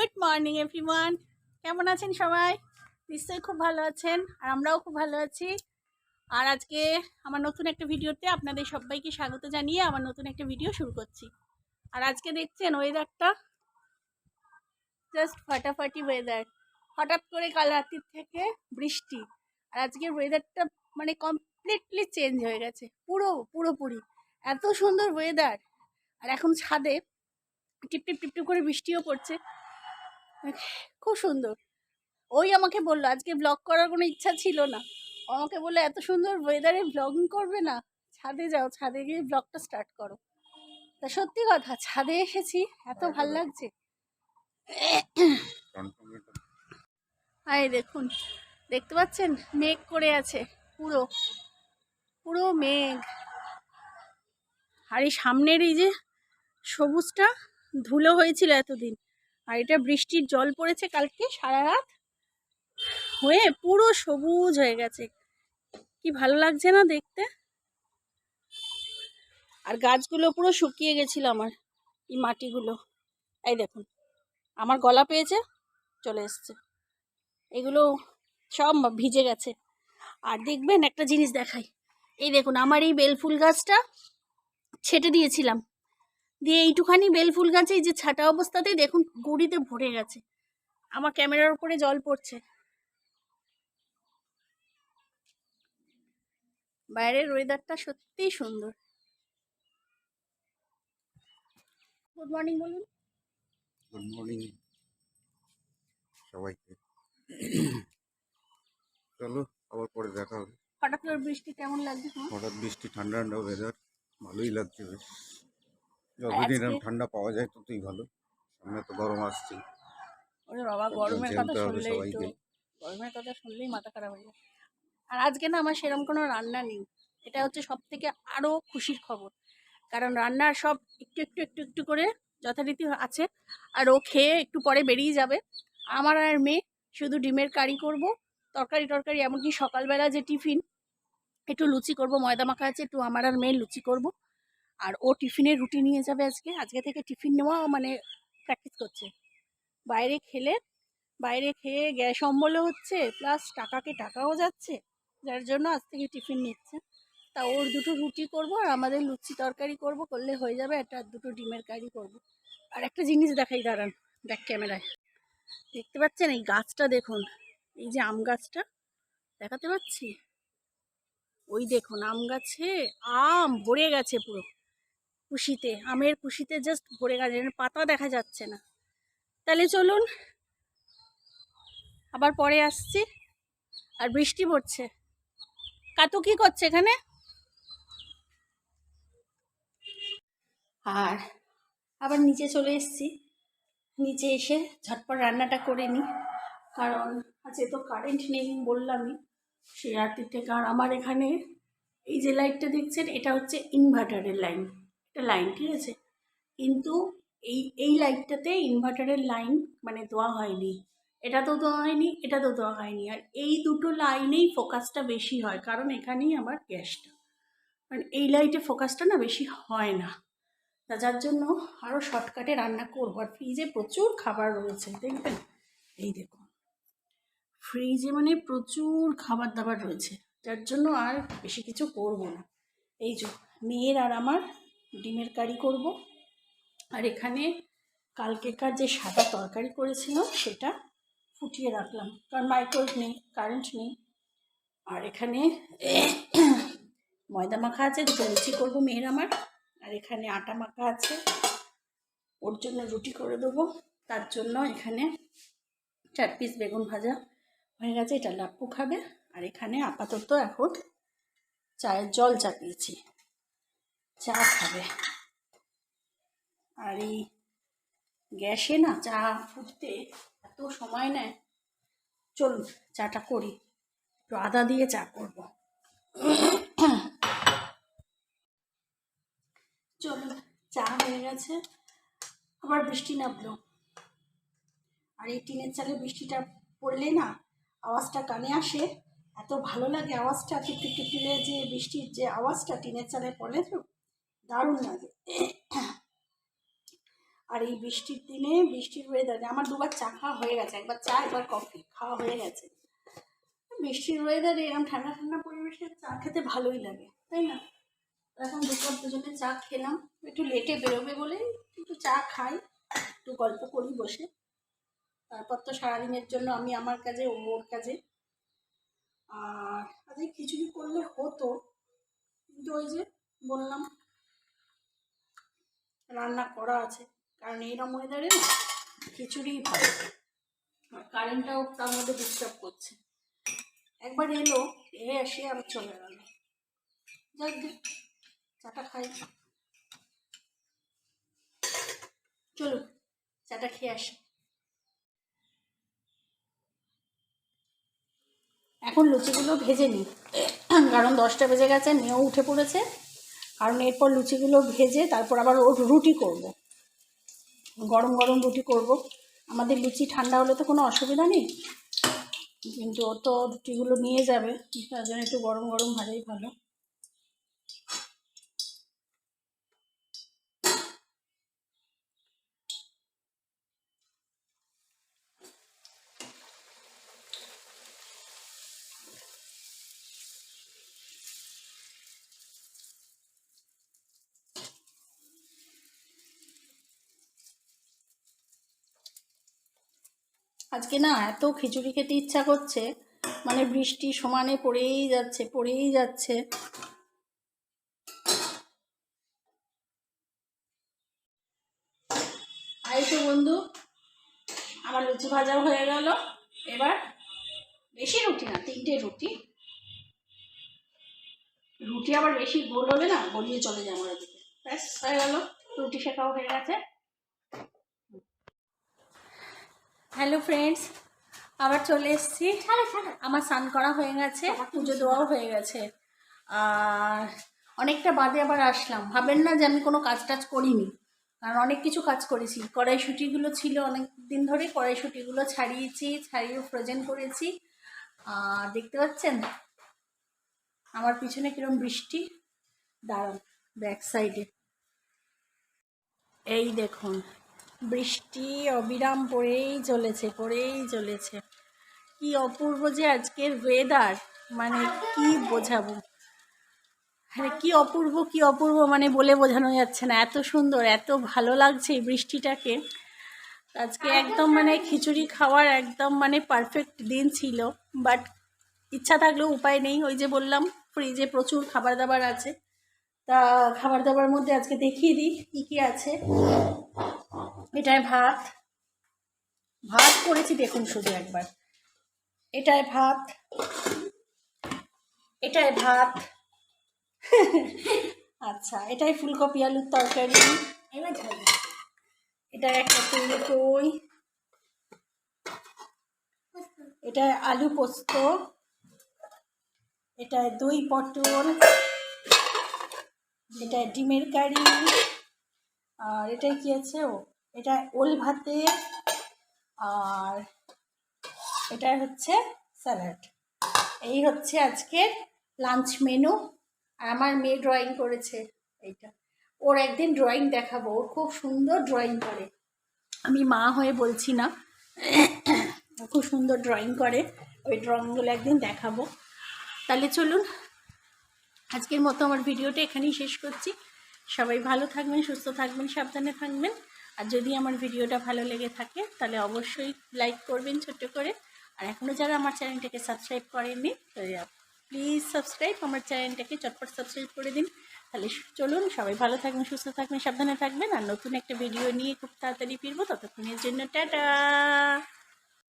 Good morning everyone কেমন আছেন সবাই? নিশ্চয়ই খুব ভালো আছেন, আর আমরাও খুব ভালো আছি। আর আজকে আমার নতুন একটা ভিডিওতে আপনাদের সবাইকে স্বাগত জানিয়ে আমার নতুন একটা ভিডিও শুরু করছি। আর আজকে দেখছেন ওয়েদারটা জাস্ট ফাটাফাটি ওয়েদার হঠাৎ করে কাল রাত্রির থেকে বৃষ্টি। আর আজকের ওয়েদারটা মানে কমপ্লিটলি চেঞ্জ হয়ে গেছে। পুরো পুরোপুরি এত সুন্দর ওয়েদার আর এখন ছাদে টিপ টিপ টিপ টিপ করে বৃষ্টিও পড়ছে। খুব সুন্দর। ওই আমাকে বলল আজকে ব্লগ করার কোনো ইচ্ছা ছিল না। আমাকে বলল এত সুন্দর ওয়েদারে ব্লগিং করবে না। ছাদে যাও ছাদে গিয়ে ব্লগটা স্টার্ট করো। তা সত্যি কথা ছাদে এসেছি এত ভালো লাগছে। আরে দেখুন দেখতে পাচ্ছেন? মেঘ করে আছে পুরো পুরো মেঘ। আর এই সামনের এই যে সবুজটা ধুলো হয়েছিল এতদিন। আর এটা বৃষ্টির জল পড়েছে কালকে সারা রাত। হয়ে পুরো সবুজ হয়ে গেছে। কি ভালো লাগছে না দেখতে? আর গাছগুলো পুরো শুকিয়ে গেছিল আমার, এই মাটিগুলো। এই দেখুন, আমার গলা পেয়েছে, চলে এসছে। এগুলো সব ভিজে গেছে। আর দেখবেন একটা জিনিস দেখাই। এই দেখুন, আমার এই বেলফুল গাছটা ছেটে দিয়েছিলাম। দিয়ে এইটুখানি বেলফুল গাছে এই যে ছাটা অবস্থাতেই দেখুন গুড়িতে ভরে গেছে। আমার ক্যামেরার উপরে জল পড়ছে। বাইরের ওয়েদারটা সত্যিই সুন্দর। গুড মর্নিং বলুন। গুড মর্নিং সবাইকে। চলো আবার পরে দেখা হবে। হঠাৎ করে বৃষ্টি কেমন লাগছে হঠাৎ বৃষ্টি ঠান্ডা ঠান্ডা ওয়েদার ভালোই লাগছে বেশ। যতদিন এরকম ঠান্ডা পাওয়া যায় ততই ভালো। সামনে তো গরম আসছে। ওরে বাবা গরমের কথা শুনলেই তো গরমের কথা শুনলেই মাথা খারাপ হয়ে যায়। আর আজকে না আমার সেরকম কোনো রান্না নেই। এটা হচ্ছে সব থেকে আরও খুশির খবর। কারণ রান্নার সব একটু একটু একটু একটু করে যথারীতি আছে। আর ও খেয়ে একটু পরে বেরিয়ে যাবে। আমার আর মেয়ে শুধু ডিমের কারি করব তরকারি টরকারি এমনকি সকালবেলা যে টিফিন একটু লুচি করব ময়দা মাখা আছে একটু আমার আর মেয়ে লুচি করব। আর ও টিফিনের রুটি নিয়ে যাবে আজকে। আজকে থেকে টিফিন নেওয়া মানে প্র্যাকটিস করছে। বাইরে খেলে, বাইরে খেয়ে গ্যাস অম্বলও হচ্ছে প্লাস টাকাকে টাকাও যাচ্ছে, যার জন্য আজ থেকে টিফিন নিচ্ছে। তা ওর দুটো রুটি করব আর আমাদের লুচি তরকারি করব, করলে হয়ে যাবে একটা দুটো ডিমের কারি করব। আর একটা জিনিস দেখাই, দাঁড়ান দেখ ক্যামেরায়। দেখতে পাচ্ছেন এই গাছটা দেখুন, এই যে আম গাছটা, দেখাতে পাচ্ছি? ওই দেখুন, আম গাছে আম ভরে গেছে পুরো। কুশিতে, আমের কুশিতে জাস্ট ভরে গেছে পাতা দেখা যাচ্ছে না। তাহলে চলুন, আবার পরে আসছি, আর বৃষ্টি পড়ছে। কাতু কি করছে এখানে? আর আবার নিচে চলে এসছি। নিচে এসে ঝটপট রান্নাটা করে নিই। কারণ আজকে তো কারেন্ট নেই বললামই, সে রাত্রির থেকে আর আমার এখানে এই যে লাইটটা দেখছেন, এটা হচ্ছে ইনভার্টারের লাইন এটা লাইন ঠিক আছে? কিন্তু এই এই লাইটটাতে ইনভার্টারের লাইন মানে দেওয়া হয়নি। এটা তো দেওয়া হয়নি এটা তো দেওয়া হয়নি। আর এই দুটো লাইনেই ফোকাসটা বেশি হয়, কারণ এখানেই আমার গ্যাসটা কারণ এই লাইটে ফোকাসটা না বেশি হয় না। তা যার জন্য আরও শর্টকাটে রান্না করব। আর ফ্রিজে প্রচুর খাবার রয়েছে, দেখবেন? এই দেখুন। ফ্রিজে মানে প্রচুর খাবার দাবার রয়েছে, যার জন্য আর বেশি কিছু করব না। এই যে, মেয়ের আর আমার ডিমের কারি করব। আর এখানে কালকেকার যে সাদা তরকারি করেছিলাম সেটা ফুটিয়ে রাখলাম। কারণ মাইক্রোওয়েভ নেই কারেন্ট নেই। আর এখানে ময়দা মাখা আছে, দুটো লুচি করব মেয়ের আমার। আর এখানে আটা মাখা আছে। ওর জন্য রুটি করে দেবো। তার জন্য এখানে চার পিস বেগুন ভাজা হয়ে গেছে, এটা লাপ্পু খাবে। আর এখানে আপাতত এখন চায়ের জল চাপিয়েছি। চা খাবে। আর এই গ্যাসে না চা ফুটতে এত সময় নেয়। চলুন চাটা করি। একটু আদা দিয়ে চা করব। চলুন, চা হয়ে গেছে। আবার বৃষ্টি নামলো। আর এই টিনের চালে বৃষ্টিটা পড়লে না আওয়াজটা কানে আসে। এত ভালো লাগে আওয়াজটা, টিপটিপ টিপটিলে যে বৃষ্টির যে আওয়াজটা টিনের চালে পড়ে তো। দারুণ লাগে। আর এই বৃষ্টির দিনে বৃষ্টির ওয়েদারে আমার দুবার চা খাওয়া হয়ে গেছে, একবার চা, একবার কফি খাওয়া হয়ে গেছে। বৃষ্টির ওয়েদারে এরকম ঠান্ডা ঠান্ডা পরিবেশে চা খেতে ভালোই লাগে, তাই না? এখন দুপুর দুজনে চা খেলাম, একটু লেটে বেরোবে বলে একটু চা খাই, একটু গল্প করি বসে। তারপর তো সারাদিনের জন্য আমি আমার কাজে, ও ওর কাজে। আর আজকে খিচুড়ি করলে হতো, কিন্তু ওই যে বললাম রান্না করা আছে। কারণ এইরকম ওয়েদারে না, খিচুড়িই ভালো। আর কারেন্টটাও তার মধ্যে ডিস্টার্ব করছে। একবার এলো, এ এসে আর চলে গেল যাক চাটা খাই। চলুন চাটা খেয়ে আসি। এখন লুচিগুলো ভেজে নিই। কারণ দশটা বেজে গেছে, মেয়েও উঠে পড়েছে। কারণ এরপর লুচিগুলো ভেজে তারপর আবার ও রুটি করব। গরম গরম রুটি করব। আমাদের লুচি ঠান্ডা হলে তো কোনো অসুবিধা নেই। কিন্তু ও তো রুটিগুলো নিয়ে যাবে। তার জন্য একটু গরম গরম ভালোই ভালো। আজকে না এত খিচুড়ি খেতে ইচ্ছা করছে মানে বৃষ্টি সমানে পড়েই যাচ্ছে পড়েই যাচ্ছে। তো বন্ধু, আমার লুচি ভাজাও হয়ে গেল। এবার বেশি রুটি না, তিনটে রুটি। রুটি আবার বেশি গোল হলে না, গলিয়ে চলে যায় আমার দিকে ব্যাস, হয়ে গেল, রুটি শেখাও হয়ে গেছে। হ্যালো ফ্রেন্ডস আবার চলে এসেছি। আমার স্নান করা হয়ে গেছে পুজো দেওয়াও হয়ে গেছে। আর অনেকটা বাদে আবার আসলাম। ভাবেন না যে আমি কোনো কাজ টাজ করিনি। কারণ অনেক কিছু কাজ করেছি। কড়াইশুটিগুলো ছিল অনেক দিন ধরে কড়াইশুটিগুলো ছাড়িয়েছি ছাড়িয়ে ফ্রোজেন করেছি। আর দেখতে পাচ্ছেন? আমার পিছনে কিরম বৃষ্টি। দাঁড়ান ব্যাক সাইডে এই দেখুন বৃষ্টি অবিরাম পড়েই চলেছে পড়েই চলেছে। কি অপূর্ব যে আজকের ওয়েদার মানে কি বোঝাবো? হ্যাঁ কি অপূর্ব কি অপূর্ব মানে বলে বোঝানো যাচ্ছে না। এত সুন্দর, এত ভালো লাগছে এই বৃষ্টিটাকে। আজকে একদম মানে খিচুড়ি খাওয়ার একদম মানে পারফেক্ট দিন ছিল। বাট ইচ্ছা থাকলেও উপায় নেই। ওই যে বললাম ফ্রিজে প্রচুর খাবার দাবার আছে। তা খাবার দাবার মধ্যে আজকে দেখিয়ে দিই কী কী আছে। এটায় ভাত। ভাত করেছি দেখুন শুধু একবার। এটায় ভাত। এটায় ভাত। আচ্ছা এটাই ফুলকপি আলুর তরকারি। এটা একটা তৈরি কই এটা আলু পোস্ত। এটা দই পটল। এটা ডিমের কারি। আর এটাই কি আছে ও? এটা ওল ভাতে আর এটা হচ্ছে স্যালাড। এই হচ্ছে আজকের লাঞ্চ মেনু। আর আমার মেয়ে ড্রয়িং করেছে এইটা। ওর একদিন ড্রয়িং দেখাবো। ওর খুব সুন্দর ড্রয়িং করে। আমি মা হয়ে বলছি না। খুব সুন্দর ড্রয়িং করে। ওই ড্রয়িংগুলো একদিন দেখাবো। তাহলে চলুন, আজকের মতো আমার ভিডিওটা এখানেই শেষ করছি। সবাই ভালো থাকবেন, সুস্থ থাকবেন, সাবধানে থাকবেন। আর যদি আমার ভিডিওটা ভালো লেগে থাকে, তাহলে অবশ্যই লাইক করবেন ছোট্ট করে। আর এখনও যারা আমার চ্যানেলটাকে সাবস্ক্রাইব করেননি প্লিজ সাবস্ক্রাইব আমার চ্যানেলটাকে চটপট সাবস্ক্রাইব করে দিন। তাহলে চলুন, সবাই ভালো থাকবেন, সুস্থ থাকবেন, সাবধানে থাকবেন। আর নতুন একটা ভিডিও নিয়ে খুব তাড়াতাড়ি ফিরবো, ততক্ষণের জন্য টাটা!